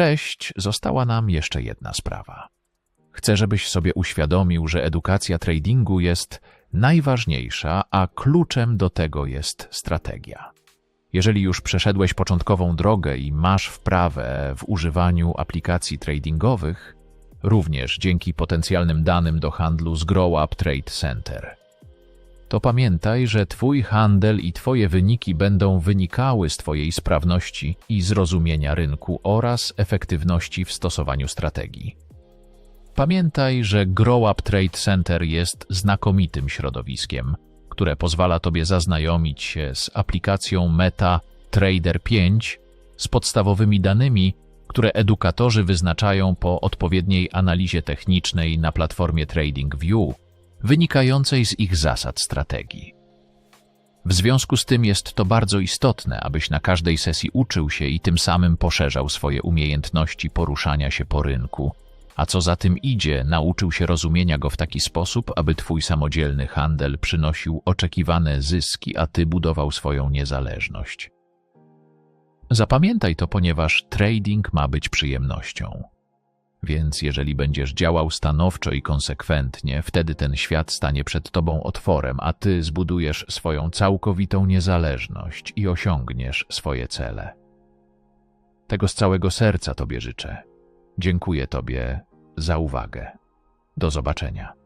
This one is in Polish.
Cześć, została nam jeszcze jedna sprawa. Chcę, żebyś sobie uświadomił, że edukacja tradingu jest najważniejsza, a kluczem do tego jest strategia. Jeżeli już przeszedłeś początkową drogę i masz wprawę w używaniu aplikacji tradingowych, również dzięki potencjalnym danym do handlu z GrowUp Trade Center, to pamiętaj, że Twój handel i Twoje wyniki będą wynikały z Twojej sprawności i zrozumienia rynku oraz efektywności w stosowaniu strategii. Pamiętaj, że GrowUp Trade Center jest znakomitym środowiskiem, które pozwala Tobie zaznajomić się z aplikacją Meta Trader 5 z podstawowymi danymi, które edukatorzy wyznaczają po odpowiedniej analizie technicznej na platformie TradingView, wynikającej z ich zasad strategii. W związku z tym jest to bardzo istotne, abyś na każdej sesji uczył się i tym samym poszerzał swoje umiejętności poruszania się po rynku, a co za tym idzie, nauczył się rozumienia go w taki sposób, aby twój samodzielny handel przynosił oczekiwane zyski, a ty budował swoją niezależność. Zapamiętaj to, ponieważ trading ma być przyjemnością. Więc jeżeli będziesz działał stanowczo i konsekwentnie, wtedy ten świat stanie przed tobą otworem, a ty zbudujesz swoją całkowitą niezależność i osiągniesz swoje cele. Tego z całego serca Tobie życzę. Dziękuję Tobie za uwagę. Do zobaczenia.